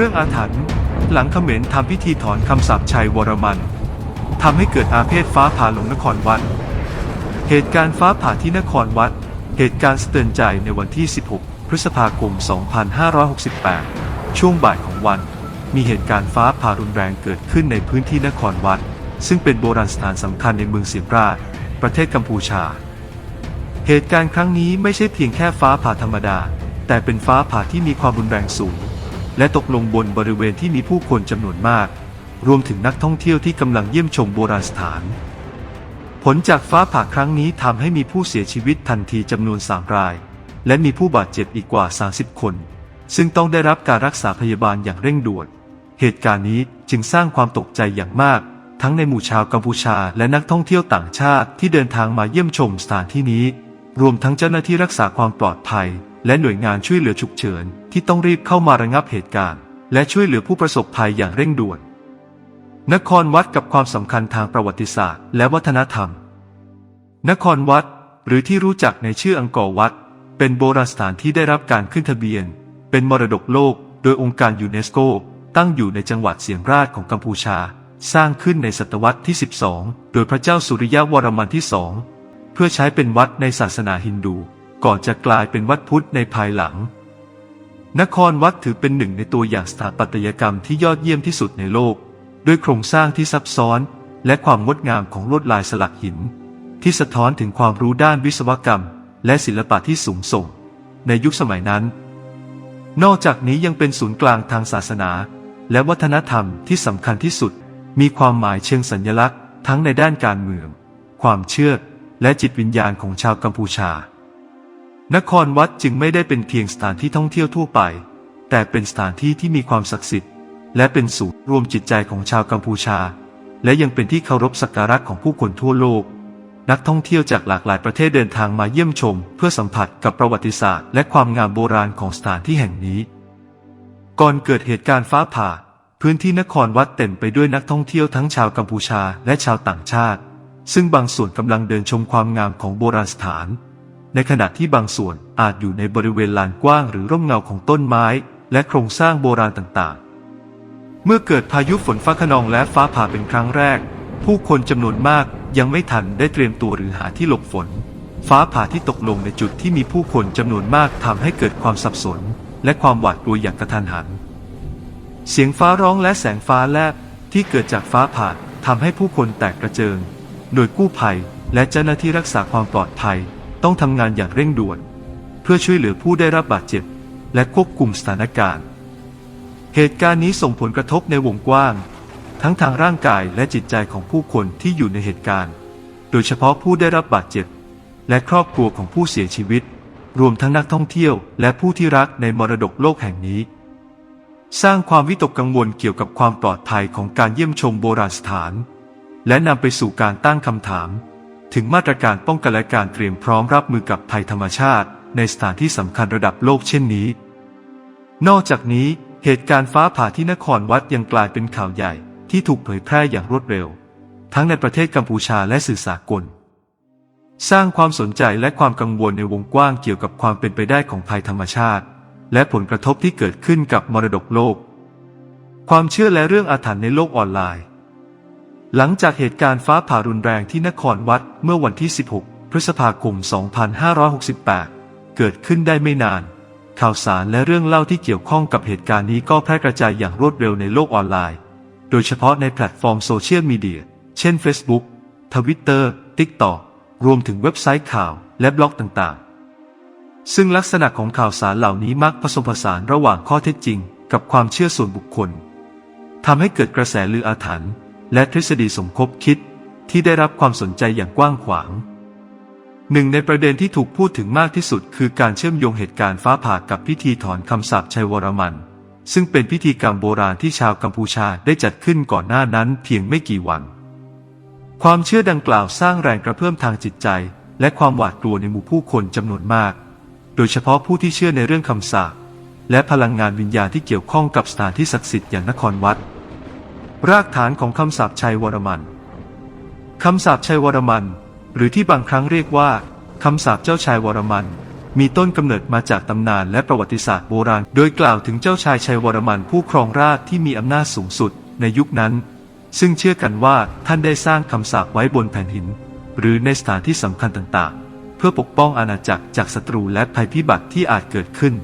เรื่องอาถรรพ์หลังเขมรทำพิธีถอนคำสาปชัยวรมันทำให้เกิดอาเพศฟ้าผ่าลงนครวัด เหตุการณ์ฟ้าผ่าที่นครวัด เหตุการณ์สะเตือนใจในวันที่ 16 พฤษภาคม 2568 ช่วงบ่ายของวัน มีเหตุการณ์ฟ้าผ่ารุนแรงเกิดขึ้นในพื้นที่นครวัด ซึ่งเป็นโบราณสถานสำคัญในเมืองเสียมราช ประเทศกัมพูชา เหตุการณ์ครั้งนี้ไม่ใช่เพียงแค่ฟ้าผ่าธรรมดา แต่เป็นฟ้าผ่าที่มีความรุนแรงสูง และตกลงบนบริเวณที่มีผู้คนจำนวนมาก รวมถึงนักท่องเที่ยวที่กำลังเยี่ยมชมโบราณสถาน ผลจากฟ้าผ่าครั้งนี้ทำให้มีผู้เสียชีวิตทันทีจำนวนสามราย และมีผู้บาดเจ็บอีกกว่า 30 คน ซึ่งต้องได้รับการรักษาพยาบาลอย่างเร่งด่วน เหตุการณ์นี้จึงสร้างความตกใจอย่างมาก ทั้งในหมู่ชาวกัมพูชาและนักท่องเที่ยวต่างชาติที่เดินทางมาเยี่ยมชมสถานที่นี้ รวมทั้งเจ้าหน้าที่รักษาความปลอดภัย และหน่วยงานช่วยเหลือฉุกเฉินที่ต้องรีบเข้ามาระงับเหตุการณ์ และช่วยเหลือผู้ประสบภัยอย่างเร่งด่วน นครวัดกับความสำคัญทางประวัติศาสตร์ และวัฒนธรรม นครวัด หรือที่รู้จักในชื่ออังกอร์วัด เป็นโบราณสถานที่ได้รับการขึ้นทะเบียน เป็นมรดกโลก โดยองค์การยูเนสโก ตั้งอยู่ในจังหวัดเสียมราชของกัมพูชา สร้างขึ้นในศตวรรษที่ 12 โดยพระเจ้าสุริยะวรมันที่สองเพื่อใช้เป็นวัดในศาสนาฮินดู ก่อนจะกลายเป็นวัดพุทธในภายหลัง นครวัดถือเป็นหนึ่งในตัวอย่างสถาปัตยกรรมที่ยอดเยี่ยมที่สุดในโลก ด้วยโครงสร้างที่ซับซ้อนและความงดงามของลวดลายสลักหิน ที่สะท้อนถึงความรู้ด้านวิศวกรรม และศิลปะที่สูงส่ง ในยุคสมัยนั้น นอกจากนี้ยังเป็นศูนย์กลางทางศาสนา และวัฒนธรรมที่สำคัญที่สุด มีความหมายเชิงสัญลักษณ์ ทั้งในด้านการเมือง ความเชื่อและจิตวิญญาณของชาวกัมพูชา นครวัดจึงไม่ได้เป็นเพียงสถานที่ท่องเที่ยวทั่วไป แต่เป็นสถานที่ที่มีความศักดิ์สิทธิ์ และเป็นศูนย์รวมจิตใจของชาวกัมพูชา และยังเป็นที่เคารพสักการะของผู้คนทั่วโลก นักท่องเที่ยวจากหลากหลายประเทศเดินทางมาเยี่ยมชม เพื่อสัมผัสกับประวัติศาสตร์ และความงามโบราณของสถานที่แห่งนี้ ก่อนเกิดเหตุการณ์ฟ้าผ่า พื้นที่นครวัดเต็มไปด้วยนักท่องเที่ยวทั้งชาวกัมพูชาและชาวต่างชาติ ซึ่งบางส่วนกำลังเดินชมความงามของโบราณสถาน ในขณะที่บางส่วนอาจอยู่ในบริเวณลานกว้างหรือร่มเงาของต้นไม้ และโครงสร้างโบราณต่างๆ เมื่อเกิดพายุฝนฟ้าขนองและฟ้าผ่าเป็นครั้งแรก ผู้คนจำนวนมากยังไม่ทันได้เตรียมตัวหรือหาที่หลบฝน ฟ้าผ่าที่ตกลงในจุดที่มีผู้คนจำนวนมากทำให้เกิดความสับสน และความหวาดกลัวอย่างกระทันหัน เสียงฟ้าร้องและแสงฟ้าแลบที่เกิดจากฟ้าผ่าทำให้ผู้คนแตกกระเจิง โดยกู้ภัยและเจ้าหน้าที่รักษาความปลอดภัย ต้องทำงานอย่างเร่งด่วน เพื่อช่วยเหลือผู้ได้รับบาดเจ็บ และควบคุมสถานการณ์ เหตุการณ์นี้ส่งผลกระทบในวงกว้าง ทั้งทางร่างกายและจิตใจของผู้คนที่อยู่ในเหตุการณ์ โดยเฉพาะผู้ได้รับบาดเจ็บ และครอบครัวของผู้เสียชีวิต รวมทั้งนักท่องเที่ยว และผู้ที่รักในมรดกโลกแห่งนี้ สร้างความวิตกกังวลเกี่ยวกับความปลอดภัยของการเยี่ยมชมโบราณสถาน และนำไปสู่การตั้งคำถาม ถึงมาตรการป้องกันและการเตรียมพร้อมรับมือกับภัยธรรมชาติ ในสถานที่สำคัญระดับโลกเช่นนี้ นอกจากนี้เหตุการณ์ฟ้าผ่าที่นครวัดยังกลายเป็นข่าวใหญ่ที่ถูกเผยแพร่อย่างรวดเร็ว ทั้งในประเทศกัมพูชาและสื่อสากล สร้างความสนใจและความกังวลในวงกว้างเกี่ยวกับความเป็นไปได้ของภัยธรรมชาติ และผลกระทบที่เกิดขึ้นกับมรดกโลก ความเชื่อและเรื่องอาถรรพ์ในโลกออนไลน์ หลังจากเหตุการณ์ฟ้าผ่ารุนแรงที่นครวัดเมื่อวันที่ 16 พฤษภาคม 2568 เกิดขึ้นได้ไม่นาน ข่าวสารและเรื่องเล่าที่เกี่ยวข้องกับเหตุการณ์นี้ก็แพร่กระจายอย่างรวดเร็วในโลกออนไลน์ โดยเฉพาะในแพลตฟอร์มโซเชียลมีเดีย เช่น Facebook Twitter TikTok รวมถึงเว็บไซต์ข่าวและบล็อกต่างๆ ซึ่งลักษณะของข่าวสารเหล่านี้มักผสมผสานระหว่างข้อเท็จจริง กับความเชื่อส่วนบุคคลทำให้เกิดกระแสลืออาถรรพ์ และทฤษฎีสมคบคิดที่ได้รับความสนใจอย่างกว้างขวาง หนึ่งในประเด็นที่ถูกพูดถึงมากที่สุดคือการเชื่อมโยงเหตุการณ์ฟ้าผ่ากับพิธีถอนคำสาปชัยวรมัน ซึ่งเป็นพิธีกรรมโบราณที่ชาวกัมพูชาได้จัดขึ้นก่อนหน้านั้นเพียงไม่กี่วัน ความเชื่อดังกล่าวสร้างแรงกระเพื่อมทางจิตใจ และความหวาดกลัวในหมู่ผู้คนจำนวนมาก โดยเฉพาะผู้ที่เชื่อในเรื่องคำสาปและพลังงานวิญญาณที่เกี่ยวข้องกับสถานที่ศักดิ์สิทธิ์อย่างนครวัด รากฐานของคำสาปชัยวรมันคำสาปชัยวรมัน หรือที่บางครั้งเรียกว่าคำสาปเจ้าชายวรมัน มีต้นกำเนิดมาจากตำนานและประวัติศาสตร์โบราณ โดยกล่าวถึงเจ้าชายชัยวรมันผู้ครองราชที่มีอำนาจสูงสุดในยุคนั้น ซึ่งเชื่อกันว่าท่านได้สร้างคำสาปไว้บนแผ่นหิน หรือในสถานที่สำคัญต่างๆ เพื่อปกป้องอาณาจักรจากศัตรูและภัยพิบัติที่อาจเกิดขึ้น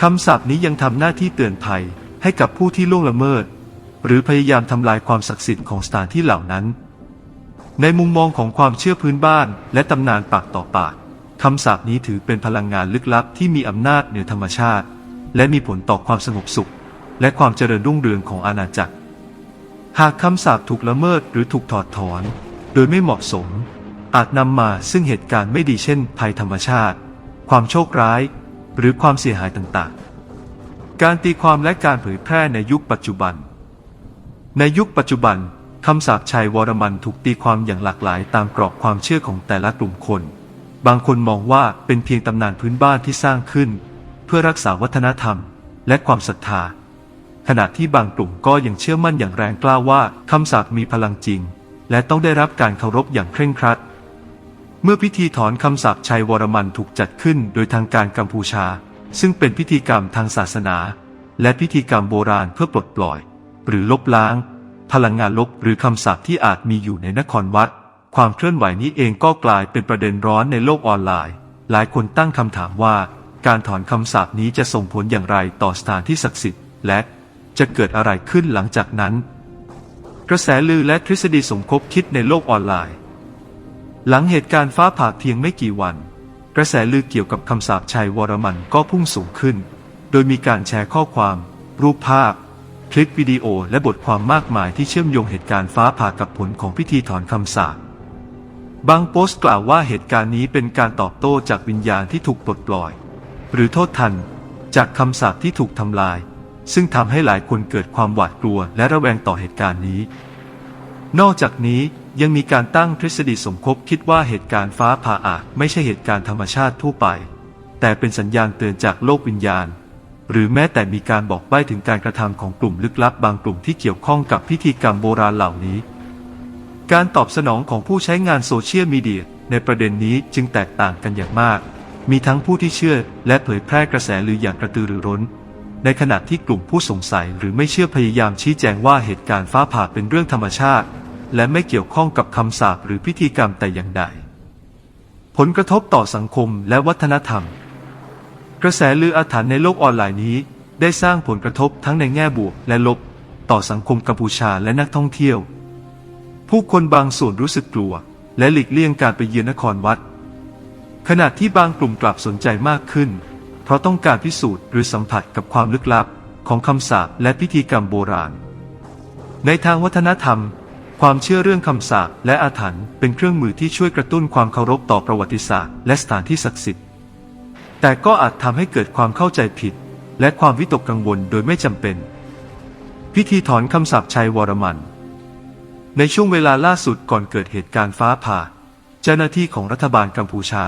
คำสาปนี้ยังทำหน้าที่เตือนภัยให้กับผู้ที่ล่วงละเมิด หรือพยายามทำลายความศักดิ์สิทธิ์ของสถานที่เหล่านั้น ในมุมมองของความเชื่อพื้นบ้านและตำนานปากต่อปากคำสาปนี้ถือเป็นพลังงานลึกลับที่มีอำนาจเหนือธรรมชาติ และมีผลต่อความสงบสุข และความเจริญรุ่งเรืองของอาณาจักร หากคำสาปถูกละเมิดหรือถูกถอดถอน โดยไม่เหมาะสม อาจนำมาซึ่งเหตุการณ์ไม่ดีเช่น ภัยธรรมชาติ ความโชคร้าย หรือความเสียหายต่างๆ การตีความและการเผยแพร่ในยุคปัจจุบัน ในยุคปัจจุบันคำสาปชัยวรมันถูกตีความอย่างหลากหลายตามกรอบความเชื่อของแต่ละกลุ่มคน บางคนมองว่าเป็นเพียงตำนานพื้นบ้านที่สร้างขึ้น เพื่อรักษาวัฒนธรรม และความศรัทธา ขณะที่บางกลุ่มก็ยังเชื่อมั่นอย่างแรงกล้าว่าคำสาปมีพลังจริง และต้องได้รับการเคารพอย่างเคร่งครัด เมื่อพิธีถอนคำสาปชัยวรมันถูกจัดขึ้นโดยทางการกัมพูชา ซึ่งเป็นพิธีกรรมทางศาสนา และพิธีกรรมโบราณเพื่อปลดปล่อย หรือลบล้าง พลังงานลบหรือคำสาปที่อาจมีอยู่ในนครวัด ความเคลื่อนไหวนี้เองก็กลายเป็นประเด็นร้อนในโลกออนไลน์ หลายคนตั้งคำถามว่า การถอนคำสาปนี้จะส่งผลอย่างไรต่อสถานที่ศักดิ์สิทธิ์ และจะเกิดอะไรขึ้นหลังจากนั้น กระแสลือและทฤษฎีสมคบคิดในโลกออนไลน์ หลังเหตุการณ์ฟ้าผ่าเพียงไม่กี่วัน กระแสลือเกี่ยวกับคำสาปชัยวรมันก็พุ่งสูงขึ้น โดยมีการแชร์ข้อความ รูปภาพ คลิปวิดีโอและบทความมากมายที่เชื่อมโยงเหตุการณ์ฟ้าผ่ากับผลของพิธีถอนคำสาปบางโพสต์กล่าวว่าเหตุการณ์นี้เป็นการตอบโต้จากวิญญาณที่ถูกปลดปล่อย หรือโทษทัน จากคำสาปที่ถูกทำลาย ซึ่งทำให้หลายคนเกิดความหวาดกลัวและระแวงต่อเหตุการณ์นี้ นอกจากนี้ยังมีการตั้งทฤษฎีสมคบคิดว่าเหตุการณ์ฟ้าผ่าอาจไม่ใช่เหตุการณ์ธรรมชาติทั่วไป แต่เป็นสัญญาณเตือนจากโลกวิญญาณ หรือแม้แต่มีการบอกใบ้ถึงการกระทำของกลุ่มลึกลับบางกลุ่มที่เกี่ยวข้องกับพิธีกรรมโบราณเหล่านี้ การตอบสนองของผู้ใช้งานโซเชียลมีเดียในประเด็นนี้จึงแตกต่างกันอย่างมาก มีทั้งผู้ที่เชื่อและเผยแพร่กระแสลืออย่างกระตือรือร้น ในขณะที่กลุ่มผู้สงสัยหรือไม่เชื่อพยายามชี้แจงว่าเหตุการณ์ฟ้าผ่าเป็นเรื่องธรรมชาติ และไม่เกี่ยวข้องกับคำสาปหรือพิธีกรรมแต่อย่างใด ผลกระทบต่อสังคมและวัฒนธรรม กระแสลืออาถรรพ์ในโลกออนไลน์นี้ ได้สร้างผลกระทบทั้งในแง่บวกและลบ ต่อสังคมกัมพูชาและนักท่องเที่ยว ผู้คนบางส่วนรู้สึกกลัว และหลีกเลี่ยงการไปเยือนนครวัด ขณะที่บางกลุ่มกลับสนใจมากขึ้น เพราะต้องการพิสูจน์หรือสัมผัสกับความลึกลับของคำสาปและพิธีกรรมโบราณ ในทางวัฒนธรรม ความเชื่อเรื่องคำสาปและอาถรรพ์เป็นเครื่องมือที่ช่วยกระตุ้นความเคารพต่อประวัติศาสตร์และสถานที่ศักดิ์สิทธิ์ แต่ก็อาจทำให้เกิดความเข้าใจผิด และความวิตกกังวลโดยไม่จำเป็น พิธีถอนคำสาปชัยวรมัน ในช่วงเวลาล่าสุดก่อนเกิดเหตุการณ์ฟ้าผ่า เจ้าหน้าที่ของรัฐบาลกัมพูชา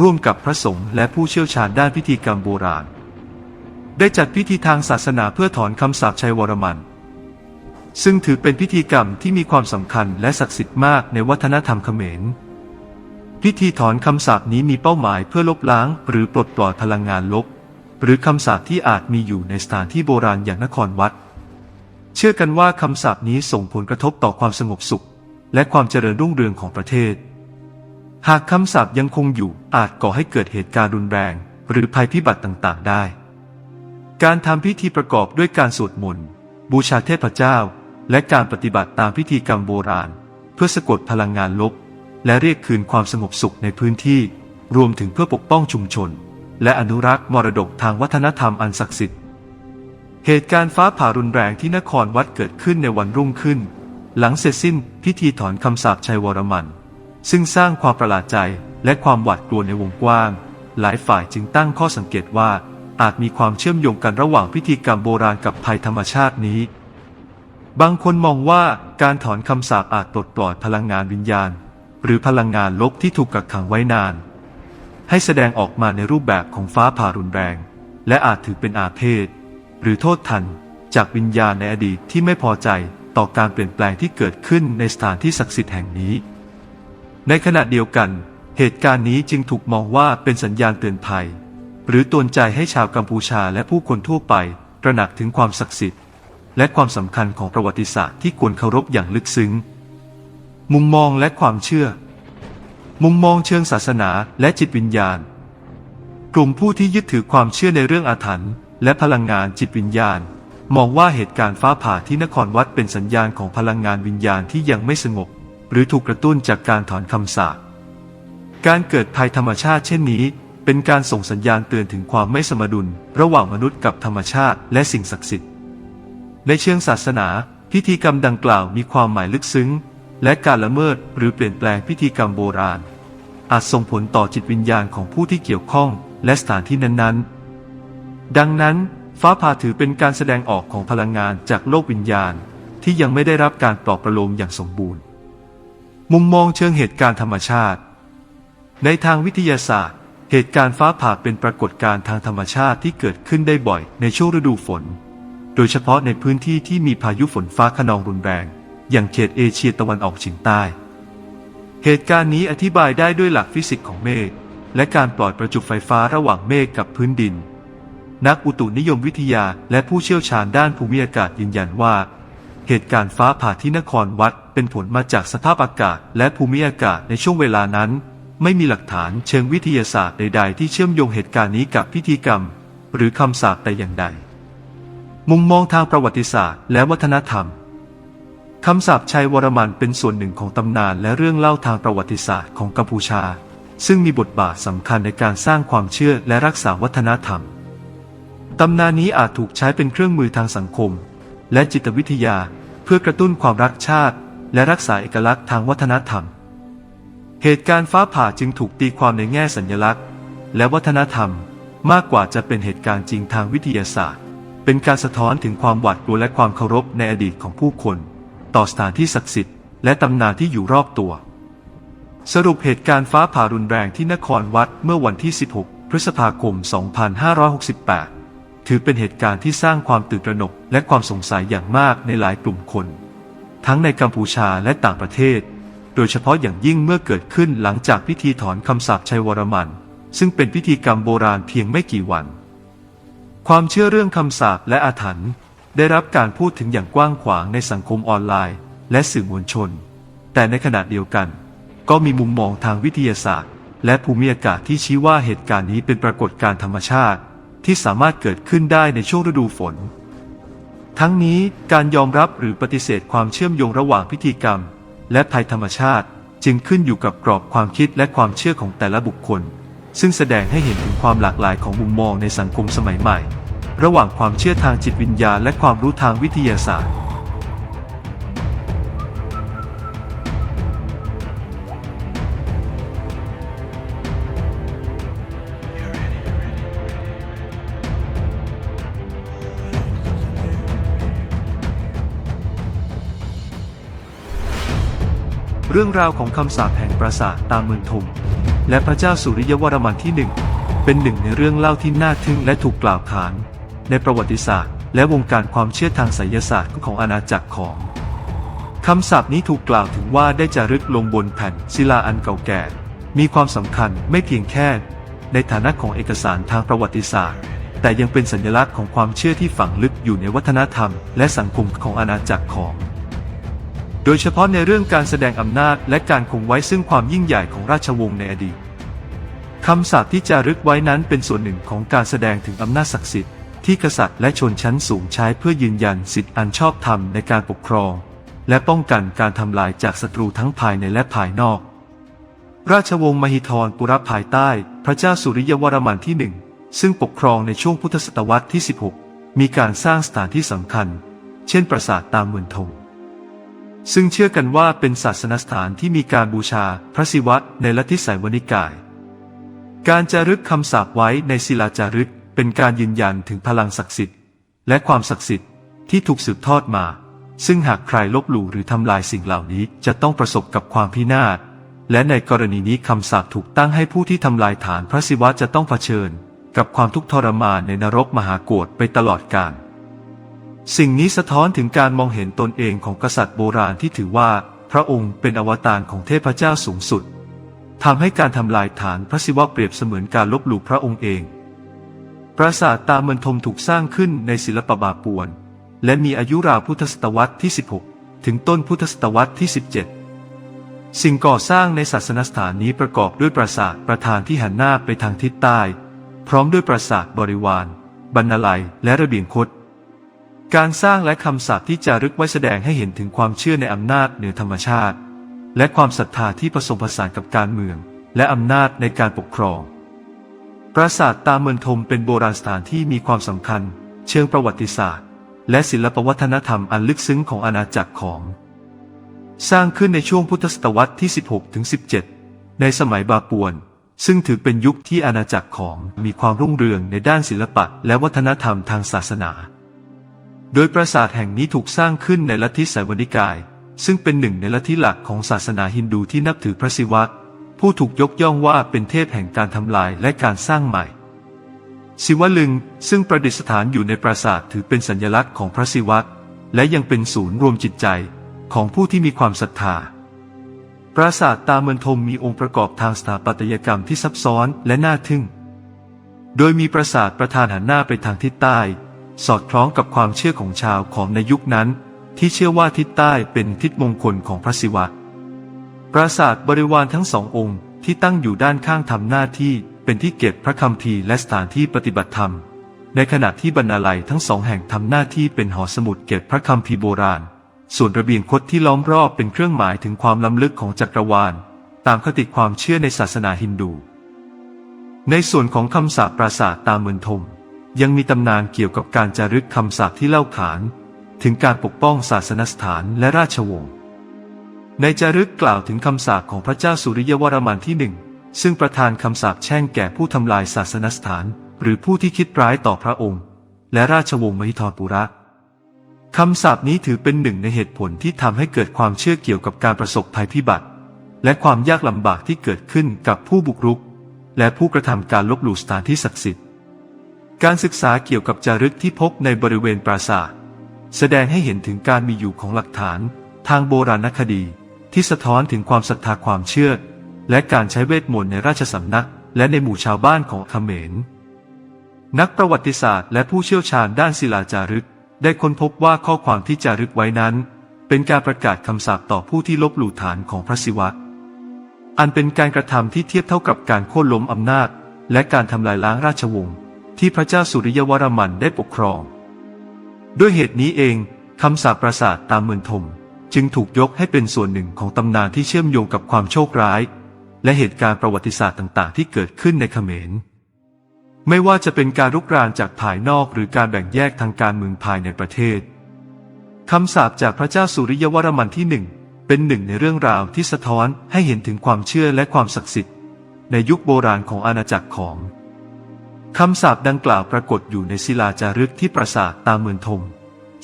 ร่วมกับพระสงฆ์และผู้เชี่ยวชาญด้านพิธีกรรมโบราณ ได้จัดพิธีทางศาสนาเพื่อถอนคำสาปชัยวรมันซึ่งถือเป็นพิธีกรรมที่มีความสำคัญและศักดิ์สิทธิ์มากในวัฒนธรรมเขมร พิธีถอนคำสาปนี้มีเป้าหมายเพื่อลบล้าง หรือปลดปล่อยพลังงานลบ หรือคำสาปที่อาจมีอยู่ในสถานที่โบราณอย่างนครวัด เชื่อกันว่าคำสาปนี้ส่งผลกระทบต่อความสงบสุข และความเจริญรุ่งเรืองของประเทศ หากคำสาปยังคงอยู่อาจก่อให้เกิดเหตุการณ์รุนแรง หรือภัยพิบัติต่างๆ ได้ การทำพิธีประกอบด้วยการสวดมนต์บูชาเทพเจ้า และการปฏิบัติตามพิธีกรรมโบราณ เพื่อสะกดพลังงานลบ และเรียกคืนความสงบสุขในพื้นที่ รวมถึงเพื่อปกป้องชุมชน และอนุรักษ์มรดกทางวัฒนธรรมอันศักดิ์สิทธิ์ เหตุการณ์ฟ้าผ่ารุนแรงที่นครวัดเกิดขึ้นในวันรุ่งขึ้น หลังเสร็จสิ้นพิธีถอนคำสาปชัยวรมัน ซึ่งสร้างความประหลาดใจและความหวาดกลัวในวงกว้าง หลายฝ่ายจึงตั้งข้อสังเกตว่าอาจมีความเชื่อมโยงกันระหว่างพิธีกรรมโบราณกับภัยธรรมชาตินี้ บางคนมองว่าการถอนคำสาปอาจปลดปล่อยพลังงานวิญญาณ หรือพลังงานลบที่ถูกกักขังไว้นาน ให้แสดงออกมาในรูปแบบของฟ้าผ่ารุนแรง และอาจถือเป็นอาเพศ หรือโทษทันจากวิญญาณในอดีตที่ไม่พอใจต่อการเปลี่ยนแปลงที่เกิดขึ้นในสถานที่ศักดิ์สิทธิ์แห่งนี้ ในขณะเดียวกัน เหตุการณ์นี้จึงถูกมองว่าเป็นสัญญาณเตือนภัย หรือตือนใจให้ชาวกัมพูชาและผู้คนทั่วไปตระหนักถึงความศักดิ์สิทธิ์ และความสำคัญของประวัติศาสตร์ที่ควรเคารพอย่างลึกซึ้ง มุมมองและความเชื่อ มุมมองเชิงศาสนาและจิตวิญญาณ กลุ่มผู้ที่ยึดถือความเชื่อในเรื่องอาถรรพ์และพลังงานจิตวิญญาณ มองว่าเหตุการณ์ฟ้าผ่าที่นครวัดเป็นสัญญาณของพลังงานวิญญาณที่ยังไม่สงบ หรือถูกกระตุ้นจากการถอนคำสาปการเกิดภัยธรรมชาติเช่นนี้ เป็นการส่งสัญญาณเตือนถึงความไม่สมดุล ระหว่างมนุษย์กับธรรมชาติและสิ่งศักดิ์สิทธิ์ ในเชิงศาสนา พิธีกรรมดังกล่าวมีความหมายลึกซึ้ง และการละเมิดหรือเปลี่ยนแปลงพิธีกรรมโบราณ อาจส่งผลต่อจิตวิญญาณของผู้ที่เกี่ยวข้องและสถานที่นั้นๆ ดังนั้น ฟ้าผ่าถือเป็นการแสดงออกของพลังงานจากโลกวิญญาณ ที่ยังไม่ได้รับการปลอบประโลมอย่างสมบูรณ์ มุมมองเชิงเหตุการณ์ธรรมชาติ ในทางวิทยาศาสตร์ เหตุการณ์ฟ้าผ่าเป็นปรากฏการณ์ทางธรรมชาติที่เกิดขึ้นได้บ่อยในช่วงฤดูฝน โดยเฉพาะในพื้นที่ที่มีพายุฝนฟ้าคะนองรุนแรง อย่างเขตเอเชียตะวันออกเฉียงใต้ เหตุการณ์นี้อธิบายได้ด้วยหลักฟิสิกส์ของเมฆและการปล่อยประจุไฟฟ้าระหว่างเมฆกับพื้นดิน นักอุตุนิยมวิทยาและผู้เชี่ยวชาญด้านภูมิอากาศยืนยันว่า เหตุการณ์ฟ้าผ่าที่นครวัดเป็นผลมาจากสภาพอากาศและภูมิอากาศในช่วงเวลานั้น ไม่มีหลักฐานเชิงวิทยาศาสตร์ใด ๆ ที่เชื่อมโยงเหตุการณ์นี้กับพิธีกรรม หรือคำสาปแต่อย่างใด มุมมองทางประวัติศาสตร์และวัฒนธรรม คำสาปชัยวรมันเป็นส่วนหนึ่งของตำนานและเรื่องเล่าทางประวัติศาสตร์ของกัมพูชา ซึ่งมีบทบาทสำคัญในการสร้างความเชื่อและรักษาวัฒนธรรม ตำนานนี้อาจถูกใช้เป็นเครื่องมือทางสังคม และจิตวิทยาเพื่อกระตุ้นความรักชาติ และรักษาเอกลักษณ์ทางวัฒนธรรม เหตุการณ์ฟ้าผ่าจึงถูกตีความในแง่สัญลักษณ์ และวัฒนธรรมมากกว่าจะเป็นเหตุการณ์จริงทางวิทยาศาสตร์ เป็นการสะท้อนถึงความหวาดกลัวและความเคารพในอดีตของผู้คน ต่อสถานที่ศักดิ์สิทธิ์และตำนานที่อยู่รอบตัว สรุปเหตุการณ์ฟ้าผ่ารุนแรงที่นครวัดเมื่อวันที่ 16 พฤษภาคม 2568 ถือเป็นเหตุการณ์ที่สร้างความตื่นตระหนกและความสงสัยอย่างมากในหลายกลุ่มคน ทั้งในกัมพูชาและต่างประเทศ โดยเฉพาะอย่างยิ่งเมื่อเกิดขึ้นหลังจากพิธีถอนคำสาปชัยวรมัน ซึ่งเป็นพิธีกรรมโบราณเพียงไม่กี่วัน ความเชื่อเรื่องคำสาปและอาถรรพ์ ได้รับการพูดถึงอย่างกว้างขวางในสังคมออนไลน์ และสื่อมวลชน แต่ในขณะเดียวกัน ก็มีมุมมองทางวิทยาศาสตร์ และภูมิอากาศที่ชี้ว่าเหตุการณ์นี้เป็นปรากฏการณ์ธรรมชาติ ที่สามารถเกิดขึ้นได้ในช่วงฤดูฝน ทั้งนี้การยอมรับหรือปฏิเสธความเชื่อมโยงระหว่างพิธีกรรม และภัยธรรมชาติ จึงขึ้นอยู่กับกรอบความคิดและความเชื่อของแต่ละบุคคล ซึ่งแสดงให้เห็นถึงความหลากหลายของมุมมองในสังคมสมัยใหม่ ระหว่างความเชื่อทางจิตวิญญาณและความรู้ทางวิทยาศาสตร์ เรื่องราวของคำสาปแห่งปราสาทตามเมืองทมและพระเจ้าสุริยวรมันที่หนึ่งเป็นหนึ่งในเรื่องเล่าที่น่าทึ่งและถูกกล่าวขาน ในประวัติศาสตร์ และวงการความเชื่อทางไสยศาสตร์ของอาณาจักรของคำสาปนี้ถูกกล่าวถึงว่าได้จารึกลงบนแผ่นศิลาอันเก่าแก่ มีความสำคัญไม่เพียงแค่ ในฐานะของเอกสารทางประวัติศาสตร์ แต่ยังเป็นสัญลักษณ์ของความเชื่อที่ฝังลึกอยู่ในวัฒนธรรม และสังคมของอาณาจักรของ โดยเฉพาะในเรื่องการแสดงอำนาจ และการคงไว้ซึ่งความยิ่งใหญ่ของราชวงศ์ในอดีตคำสาปที่จารึกไว้นั้นเป็นส่วนหนึ่งของการแสดงถึงอำนาจศักดิ์สิทธิ์ ที่กษัตริย์และชนชั้นสูงใช้เพื่อยืนยันสิทธิอันชอบธรรมในการปกครอง และป้องกันการทำลายจากศัตรูทั้งภายในและภายนอก ราชวงศ์มหิธรปุรภายใต้ พระเจ้าสุริยวรมันที่หนึ่งซึ่งปกครองในช่วงพุทธศตวรรษที่ 16 มีการสร้างสถานที่สำคัญ เช่นปราสาทตามเมืองทงซึ่งเชื่อกันว่าเป็นศาสนสถานที่มีการบูชาพระศิวะในลัทธิสายวนิกาย การจารึกคำสาปไว้ในศิลาจารึก เป็นการยืนยันถึงพลังศักดิ์สิทธิ์ และความศักดิ์สิทธิ์ที่ถูกสืบทอดมา ซึ่งหากใครลบหลู่หรือทำลายสิ่งเหล่านี้จะต้องประสบกับความพินาศ และในกรณีนี้คำสาปถูกตั้งให้ผู้ที่ทำลายฐานพระศิวะจะต้องเผชิญ กับความทุกข์ทรมานในนรกมหากรไปตลอดกาลสิ่งนี้สะท้อนถึงการมองเห็นตนเองของกษัตริย์โบราณที่ถือว่า พระองค์เป็นอวตารของเทพเจ้าสูงสุดทำให้การทำลายฐานพระศิวะเปรียบเสมือนการลบหลู่พระองค์เอง ปราสาทตาเมือนทมถูกสร้างขึ้นในศิลปบาปวน และมีอายุราวพุทธศตวรรษที่ 16 ถึงต้นพุทธศตวรรษที่ 17 สิ่งก่อสร้างในศาสนสถานนี้ประกอบด้วยปราสาทประธานที่หันหน้าไปทางทิศใต้ พร้อมด้วยปราสาทบริวาร บรรณาลัย และระเบียงคดการสร้างและคำสาปที่จารึกไว้แสดงให้เห็นถึงความเชื่อในอำนาจเหนือธรรมชาติ และความศรัทธาที่ผสมผสานกับการเมือง และอำนาจในการปกครอง ปราสาทตาเมือนทมเป็นโบราณสถานที่มีความสำคัญ เชิงประวัติศาสตร์ และศิลปวัฒนธรรมอันลึกซึ้งของอาณาจักรของ สร้างขึ้นในช่วงพุทธศตวรรษที่ 16ถึง17 ในสมัยบาปวน ซึ่งถือเป็นยุคที่อาณาจักรของมีความรุ่งเรืองในด้านศิลปะและวัฒนธรรมทางศาสนา โดยปราสาทแห่งนี้ถูกสร้างขึ้นในลัทธิไสยวนิกาย ซึ่งเป็นหนึ่งในลัทธิหลักของศาสนาฮินดูที่นับถือพระศิวะ ผู้ถูกยกย่องว่าเป็นเทพแห่งการทำลายและการสร้างใหม่ ศิวลึงซึ่งประดิษฐานอยู่ในปราสาทถือเป็นสัญลักษณ์ของพระศิวะและยังเป็นศูนย์รวมจิตใจของผู้ที่มีความศรัทธา ปราสาทตาเมือนทมมีองค์ประกอบทางสถาปัตยกรรมที่ซับซ้อนและน่าทึ่ง โดยมีปราสาทประธานหันหน้าไปทางทิศใต้ สอดคล้องกับความเชื่อของชาวของในยุคนั้น ที่เชื่อว่าทิศใต้เป็นทิศมงคลของพระศิวะ ปราสาทบริวารทั้งสององค์ที่ตั้งอยู่ด้านข้างทำหน้าที่เป็นที่เก็บพระคัมภีร์และสถานที่ปฏิบัติธรรม ในขณะที่บรรณาลัยทั้งสองแห่งทำหน้าที่เป็นหอสมุดเก็บพระคัมภีร์โบราณ ส่วนระเบียงคดที่ล้อมรอบเป็นเครื่องหมายถึงความล้ำลึกของจักรวาล ตามคติความเชื่อในศาสนาฮินดู ในส่วนของคำสาปปราสาทตามเมือนทม ยังมีตำนานเกี่ยวกับการจารึกคำสาปที่เล่าขาน ถึงการปกป้องศาสนสถานและราชวงศ์ ในจารึกกล่าวถึงคำสาปของพระเจ้าสุริยวรมันที่หนึ่ง ซึ่งประทานคำสาปแช่งแก่ผู้ทำลายศาสนสถาน หรือผู้ที่คิดร้ายต่อพระองค์ และราชวงศ์มหิธรปุระคำสาปนี้ถือเป็นหนึ่งในเหตุผลที่ทำให้เกิดความเชื่อเกี่ยวกับการประสบภัยพิบัติ และความยากลำบากที่เกิดขึ้นกับผู้บุกรุก และผู้กระทำการลบหลู่สถานที่ศักดิ์สิทธิ์ การศึกษาเกี่ยวกับจารึกที่พบในบริเวณปราสาทแสดงให้เห็นถึงการมีอยู่ของหลักฐาน ทางโบราณคดี ที่สะท้อนถึงความศรัทธาความเชื่อ และการใช้เวทมนต์ในราชสำนัก และในหมู่ชาวบ้านของเขมร นักประวัติศาสตร์และผู้เชี่ยวชาญด้านศิลาจารึก ได้ค้นพบว่าข้อความที่จารึกไว้นั้น เป็นการประกาศคำสาปต่อผู้ที่ลบหลู่ฐานของพระศิวะ อันเป็นการกระทำที่เทียบเท่ากับการโค่นล้มอำนาจ และการทำลายล้างราชวงศ์ที่พระเจ้าสุริยวรมันได้ปกครอง ด้วยเหตุนี้เองคำสาปปราสาทตามเมืองทม จึงถูกยกให้เป็นส่วนหนึ่งของตำนานที่เชื่อมโยงกับความโชคร้าย และเหตุการณ์ประวัติศาสตร์ต่างๆ ที่เกิดขึ้นในเขมร ไม่ว่าจะเป็นการรุกรานจากภายนอกหรือการแบ่งแยกทางการเมืองภายในประเทศคำสาปจากพระเจ้าสุริยวรมันที่หนึ่งเป็นหนึ่งในเรื่องราวที่สะท้อนให้เห็นถึงความเชื่อและความศักดิ์สิทธิ์ ในยุคโบราณของอาณาจักรของคำสาปดังกล่าวปรากฏอยู่ในศิลาจารึกที่ปราสาทตามเมืองทม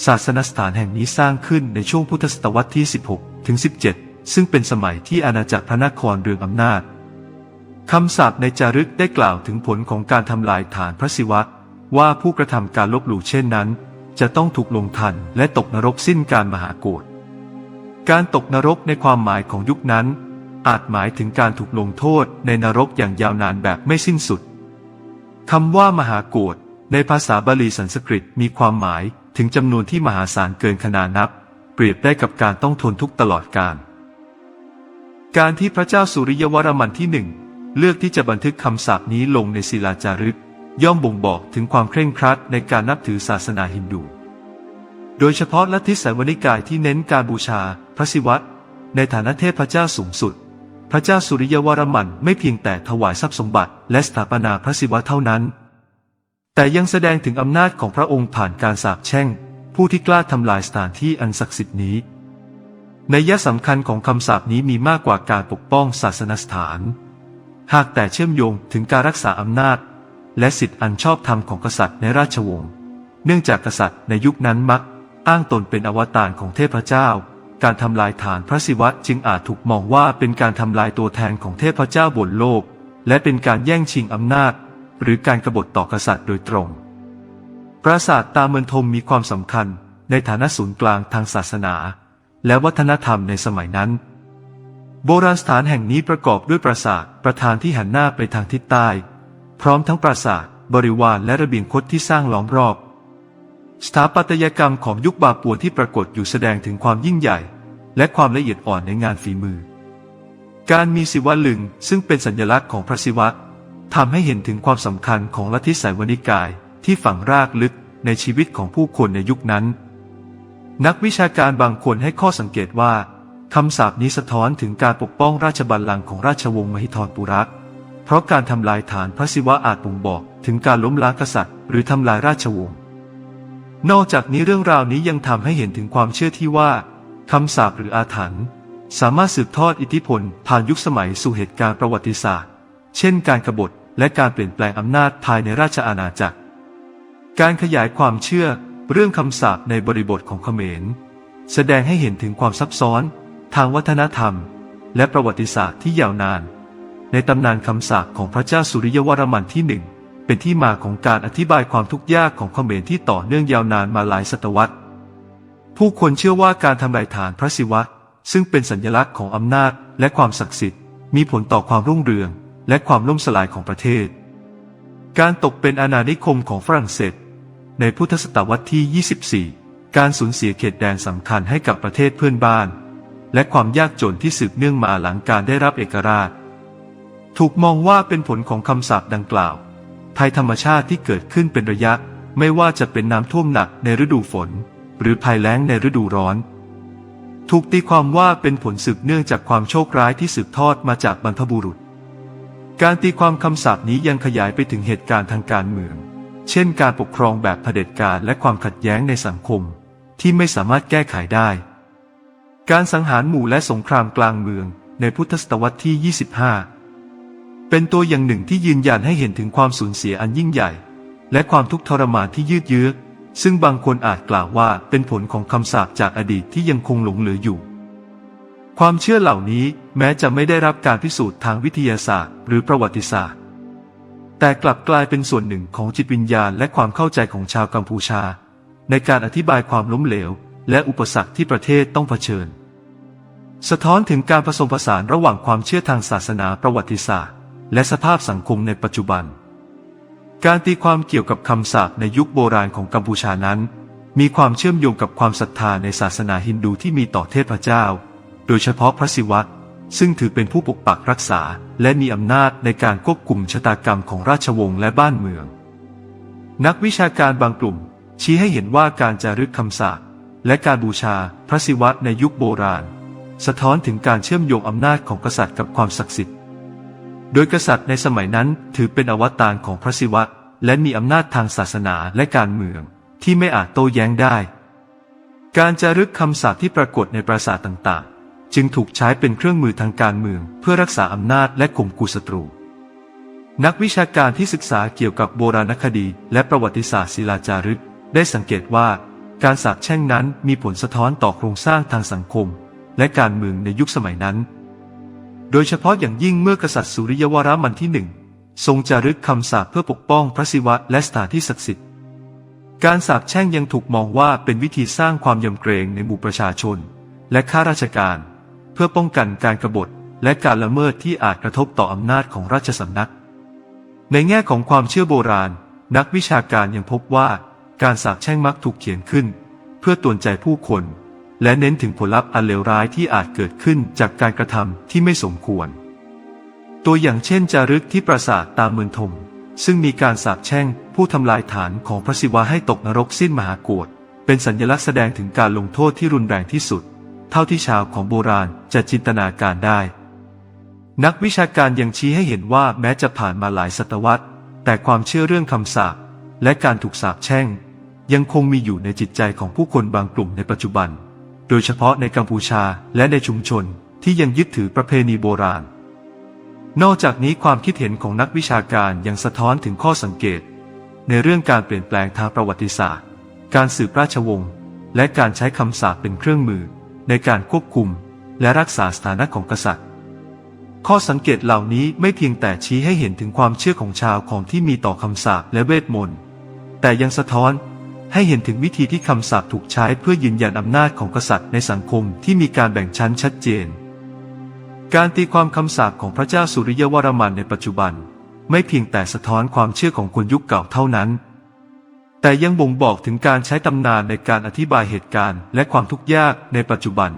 ศาสนสถานแห่งนี้สร้างขึ้นในช่วงพุทธศตวรรษที่ 16 ถึง 17 ซึ่งเป็นสมัยที่อาณาจักรพระนครเรืองอำนาจ คำสาปในจารึกได้กล่าวถึงผลของการทำลายฐานพระศิวะ ว่าผู้กระทำการลบหลู่เช่นนั้น จะต้องถูกลงทันและตกนรกสิ้นการมหาโกรธการตกนรกในความหมายของยุคนั้น อาจหมายถึงการถูกลงโทษในนรกอย่างยาวนานแบบไม่สิ้นสุดคำว่ามหาโกรธในภาษาบาลีสันสกฤตมีความหมาย ถึงจำนวนที่มหาศาลเกินขนานับ เปรียบได้กับการต้องทนทุกข์ตลอดกาลการที่พระเจ้าสุริยวรมันที่หนึ่งเลือกที่จะบันทึกคำสาปนี้ลงในศิลาจารึก ย่อมบ่งบอกถึงความเคร่งครัดในการนับถือศาสนาฮินดู โดยเฉพาะลัทธิไสยวนิกายที่เน้นการบูชา พระศิวะในฐานะเทพพระเจ้าสูงสุด พระเจ้าสุริยวรมันไม่เพียงแต่ถวายทรัพย์สมบัติ และสถาปนาพระศิวะเท่านั้น แต่ยังแสดงถึงอำนาจของพระองค์ผ่านการสาปแช่ง ผู้ที่กล้าทำลายสถานที่อันศักดิ์สิทธิ์นี้ ในยะสำคัญของคำสาปนี้มีมากกว่าการปกป้องศาสนสถาน หากแต่เชื่อมโยงถึงการรักษาอำนาจ และสิทธิอันชอบธรรมของกษัตริย์ในราชวงศ์ เนื่องจากกษัตริย์ในยุคนั้นมัก อ้างตนเป็นอวตารของเทพเจ้า การทำลายฐานพระศิวะจึงอาจถูกมองว่าเป็นการทำลายตัวแทนของเทพเจ้าบนโลก และเป็นการแย่งชิงอำนาจ หรือการกบฏต่อกษัตริย์โดยตรง ปราสาทตาเมือนทมมีความสำคัญในฐานะศูนย์กลางทางศาสนา และวัฒนธรรมในสมัยนั้น โบราณสถานแห่งนี้ประกอบด้วยปราสาทประธานที่หันหน้าไปทางทิศใต้ พร้อมทั้งปราสาทบริวารและระเบียงคดที่สร้างล้อมรอบ สถาปัตยกรรมของยุคบาปวนที่ปรากฏอยู่แสดงถึงความยิ่งใหญ่ และความละเอียดอ่อนในงานฝีมือ การมีศิวลึงซึ่งเป็นสัญลักษณ์ของพระศิวะ ทำให้เห็นถึงความสำคัญของลัทธิสายวนิกายที่ฝังรากลึกในชีวิตของผู้คนในยุคนั้น นักวิชาการบางคนให้ข้อสังเกตว่าคำสาปนี้สะท้อนถึงการปกป้องราชบัลลังก์ของราชวงศ์มหิธรปุระเพราะการทำลายฐานพระศิวะอาจบ่งบอกถึงการล้มล้างกษัตริย์ หรือทำลายราชวงศ์ นอกจากนี้เรื่องราวนี้ยังทำให้เห็นถึงความเชื่อที่ว่าคำสาปหรืออาถรรพ์สามารถสืบทอดอิทธิพลผ่านยุคสมัยสู่เหตุการณ์ประวัติศาสตร์ เช่นการกบฏ และการเปลี่ยนแปลงอำนาจภายในราชอาณาจักร การขยายความเชื่อเรื่องคำสาปในบริบทของเขมร แสดงให้เห็นถึงความซับซ้อนทางวัฒนธรรม และประวัติศาสตร์ที่ยาวนาน ในตำนานคำสาปของพระเจ้าสุริยวรมันที่หนึ่งเป็นที่มาของการอธิบายความทุกข์ยากของเขมรที่ต่อเนื่องยาวนานมาหลายศตวรรษ ผู้คนเชื่อว่าการทำลายฐานพระศิวะ ซึ่งเป็นสัญลักษณ์ของอำนาจและความศักดิ์สิทธิ์ มีผลต่อความรุ่งเรือง และความล่มสลายของประเทศ การตกเป็นอาณานิคมของฝรั่งเศส ในพุทธศตวรรษที่ 24 การสูญเสียเขตแดนสำคัญให้กับประเทศเพื่อนบ้าน และความยากจนที่สืบเนื่องมาหลังการได้รับเอกราช ถูกมองว่าเป็นผลของคำสาปดังกล่าวภัยธรรมชาติที่เกิดขึ้นเป็นระยะ ไม่ว่าจะเป็นน้ำท่วมหนักในฤดูฝน หรือภัยแล้งในฤดูร้อน ถูกตีความว่าเป็นผลสืบเนื่องจากความโชคร้ายที่สืบทอดมาจากบรรพบุรุษ การตีความคำสาปนี้ยังขยายไปถึงเหตุการณ์ทางการเมือง เช่น การปกครองแบบเผด็จการและความขัดแย้งในสังคม ที่ไม่สามารถแก้ไขได้ การสังหารหมู่และสงครามกลางเมืองในพุทธศตวรรษที่ 25 เป็นตัวอย่างหนึ่งที่ยืนยันให้เห็นถึงความสูญเสียอันยิ่งใหญ่ และความทุกข์ทรมานที่ยืดเยื้อ ซึ่งบางคนอาจกล่าวว่าเป็นผลของคำสาปจากอดีตที่ยังคงหลงเหลืออยู่ ความเชื่อเหล่านี้แม้จะไม่ได้รับการพิสูจน์ทางวิทยาศาสตร์ หรือประวัติศาสตร์ แต่กลับกลายเป็นส่วนหนึ่งของจิตวิญญาณและความเข้าใจของชาวกัมพูชา ในการอธิบายความล้มเหลว และอุปสรรคที่ประเทศต้องเผชิญ สะท้อนถึงการผสมผสานระหว่างความเชื่อทางศาสนาประวัติศาสตร์ และสภาพสังคมในปัจจุบัน การตีความเกี่ยวกับคำสาปในยุคโบราณของกัมพูชานั้น มีความเชื่อมโยงกับความศรัทธาในศาสนาฮินดูที่มีต่อเทพเจ้า ดยเฉพาะพระศิวะ ซึ่งถือเป็นผู้ปกปักรักษา และมีอำนาจในการควบคุมชะตากรรมของราชวงศ์และบ้านเมือง นักวิชาการบางกลุ่ม ชี้ให้เห็นว่าการจารึกคำสาปและการบูชาพระศิวะในยุคโบราณ สะท้อนถึงการเชื่อมโยงอำนาจของกษัตริย์กับความศักดิ์สิทธิ์ โดยกษัตริย์ในสมัยนั้นถือเป็นอวตารของพระศิวะ และมีอำนาจทางศาสนาและการเมือง ที่ไม่อาจโต้แย้งได้ การจารึกคำสาปที่ปรากฏในปราสาทต่างๆ จึงถูกใช้เป็นเครื่องมือทางการเมือง เพื่อรักษาอำนาจและข่มขู่ศัตรู นักวิชาการที่ศึกษาเกี่ยวกับโบราณคดี และประวัติศาสตร์ศิลาจารึก ได้สังเกตว่า การสาปแช่งนั้นมีผลสะท้อนต่อโครงสร้างทางสังคม และการเมืองในยุคสมัยนั้น โดยเฉพาะอย่างยิ่งเมื่อกษัตริย์สุริยวรมันที่หนึ่งทรงจารึกคำสาปเพื่อปกป้องพระศิวะและสถานที่ศักดิ์สิทธิ์ การสาปแช่งยังถูกมองว่าเป็นวิธีสร้างความยำเกรงในหมู่ประชาชน และข้าราชการ เพื่อป้องกันการกบฏและการละเมิดที่อาจกระทบต่ออำนาจของราชสำนัก ในแง่ของความเชื่อโบราณ นักวิชาการยังพบว่า การสาปแช่งมักถูกเขียนขึ้น เพื่อตวนใจผู้คน และเน้นถึงผลลัพธ์อันเลวร้ายที่อาจเกิดขึ้นจากการกระทำที่ไม่สมควร ตัวอย่างเช่นจารึกที่ปราสาทตามเมืองทมซึ่งมีการสาปแช่งผู้ทำลายฐานของพระศิวะให้ตกนรกสิ้นมหากรเป็นสัญลักษณ์แสดงถึงการลงโทษที่รุนแรงที่สุด เท่าที่ชาวของโบราณจะจินตนาการได้ นักวิชาการยังชี้ให้เห็นว่าแม้จะผ่านมาหลายศตวรรษ แต่ความเชื่อเรื่องคำสาปและการถูกสาปแช่ง ยังคงมีอยู่ในจิตใจของผู้คนบางกลุ่มในปัจจุบัน โดยเฉพาะในกัมพูชาและในชุมชนที่ยังยึดถือประเพณีโบราณ นอกจากนี้ความคิดเห็นของนักวิชาการยังสะท้อนถึงข้อสังเกต ในเรื่องการเปลี่ยนแปลงทางประวัติศาสตร์ การสืบราชวงศ์และการใช้คำสาปเป็นเครื่องมือ ในการควบคุมและรักษาสถานะของกษัตริย์ ข้อสังเกตเหล่านี้ไม่เพียงแต่ชี้ให้เห็นถึงความเชื่อของชาวของที่มีต่อคำสาปและเวทมนต์ แต่ยังสะท้อนให้เห็นถึงวิธีที่คำสาปถูกใช้เพื่อยืนยันอำนาจของกษัตริย์ในสังคมที่มีการแบ่งชั้นชัดเจน การตีความคำสาปของพระเจ้าสุริยวรมันในปัจจุบัน ไม่เพียงแต่สะท้อนความเชื่อของคนยุคเก่าเท่านั้น แต่ยังบ่งบอกถึงการใช้ตำนานในการอธิบายเหตุการณ์ และความทุกข์ยากในปัจจุบัน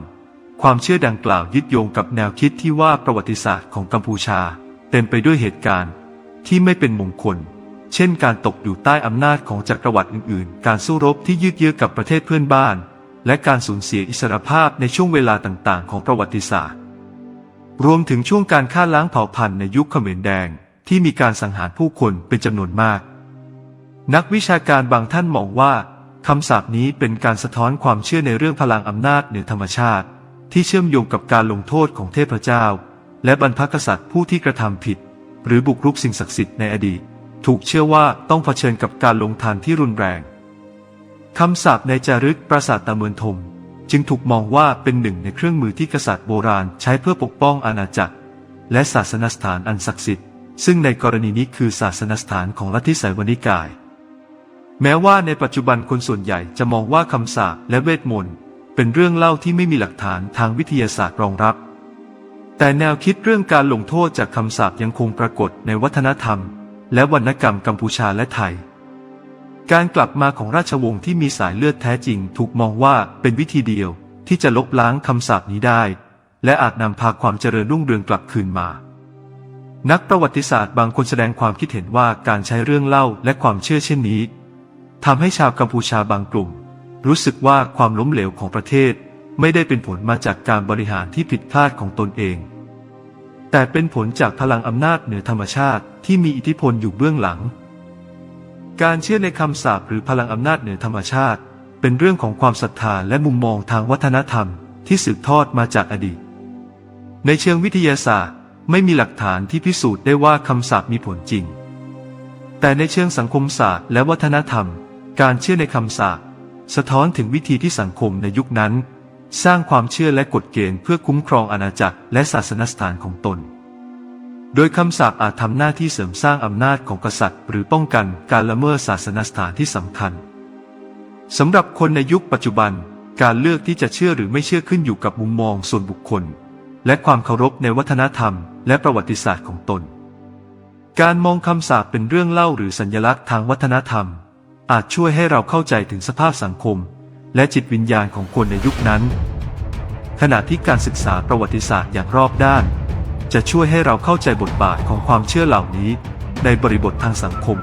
ความเชื่อดังกล่าวยึดโยงกับแนวคิดที่ว่าประวัติศาสตร์ของกัมพูชา เต็มไปด้วยเหตุการณ์ ที่ไม่เป็นมงคล เช่น การตกอยู่ใต้อำนาจของจักรวรรดิอื่น ๆ การสู้รบที่ยืดเยื้อกับประเทศเพื่อนบ้าน และการสูญเสียอิสรภาพในช่วงเวลาต่าง ๆ ของประวัติศาสตร์ รวมถึงช่วงการฆ่าล้างเผ่าพันธุ์ในยุคเขมรแดง ที่มีการสังหารผู้คนเป็นจำนวนมาก นักวิชาการบางท่านมองว่าคำสาปนี้เป็นการสะท้อนความเชื่อในเรื่องพลังอำนาจเหนือธรรมชาติ ที่เชื่อมโยงกับการลงโทษของเทพเจ้า และบรรพกษัตริย์ผู้ที่กระทำผิด หรือบุกรุกสิ่งศักดิ์สิทธิ์ในอดีต ถูกเชื่อว่าต้องเผชิญกับการลงทานที่รุนแรงคำสาปในจารึกปราสาทตะเมือนทม จึงถูกมองว่าเป็นหนึ่งในเครื่องมือที่กษัตริย์โบราณใช้เพื่อปกป้องอาณาจักร และศาสนสถานอันศักดิ์สิทธิ์ซึ่งในกรณีนี้คือศาสนสถานของลัทธิไสยวนิกาย แม้ว่าในปัจจุบันคนส่วนใหญ่จะมองว่าคำสาปและเวทมนต์เป็นเรื่องเล่าที่ไม่มีหลักฐานทางวิทยาศาสตร์รองรับ แต่แนวคิดเรื่องการลงโทษจากคำสาปยังคงปรากฏในวัฒนธรรม และวรรณกรรมกัมพูชาและไทย การกลับมาของราชวงศ์ที่มีสายเลือดแท้จริง ถูกมองว่าเป็นวิธีเดียวที่จะลบล้างคำสาปนี้ได้ และอาจนำพาความเจริญรุ่งเรืองกลับคืนมา นักประวัติศาสตร์บางคนแสดงความคิดเห็นว่าการใช้เรื่องเล่าและความเชื่อเช่นนี้ ทำให้ชาวกัมพูชาบางกลุ่ม รู้สึกว่าความล้มเหลวของประเทศไม่ได้เป็นผลมาจากการบริหารที่ผิดพลาดของตนเอง แต่เป็นผลจากพลังอำนาจเหนือธรรมชาติที่มีอิทธิพลอยู่เบื้องหลัง การเชื่อในคำสาปหรือพลังอำนาจเหนือธรรมชาติ เป็นเรื่องของความศรัทธาและมุมมองทางวัฒนธรรมที่สืบทอดมาจากอดีต ในเชิงวิทยาศาสตร์ ไม่มีหลักฐานที่พิสูจน์ได้ว่าคำสาปมีผลจริง แต่ในเชิงสังคมศาสตร์และวัฒนธรรม การเชื่อในคำสาปสะท้อนถึงวิธีที่สังคมในยุคนั้น สร้างความเชื่อและกฎเกณฑ์เพื่อคุ้มครองอาณาจักรและศาสนสถานของตน โดยคำสาปอาจทำหน้าที่เสริมสร้างอำนาจของกษัตริย์ หรือป้องกันการละเมิดศาสนสถานที่สำคัญสำหรับคนในยุคปัจจุบัน การเลือกที่จะเชื่อหรือไม่เชื่อขึ้นอยู่กับมุมมองส่วนบุคคล และความเคารพในวัฒนธรรม และประวัติศาสตร์ของตน การมองคำสาปเป็นเรื่องเล่าหรือสัญลักษณ์ทางวัฒนธรรม อาจช่วยให้เราเข้าใจถึงสภาพสังคม และจิตวิญญาณของคนในยุคนั้น ขณะที่การศึกษาประวัติศาสตร์อย่างรอบด้าน จะช่วยให้เราเข้าใจบทบาทของความเชื่อเหล่านี้ ในบริบททางสังคม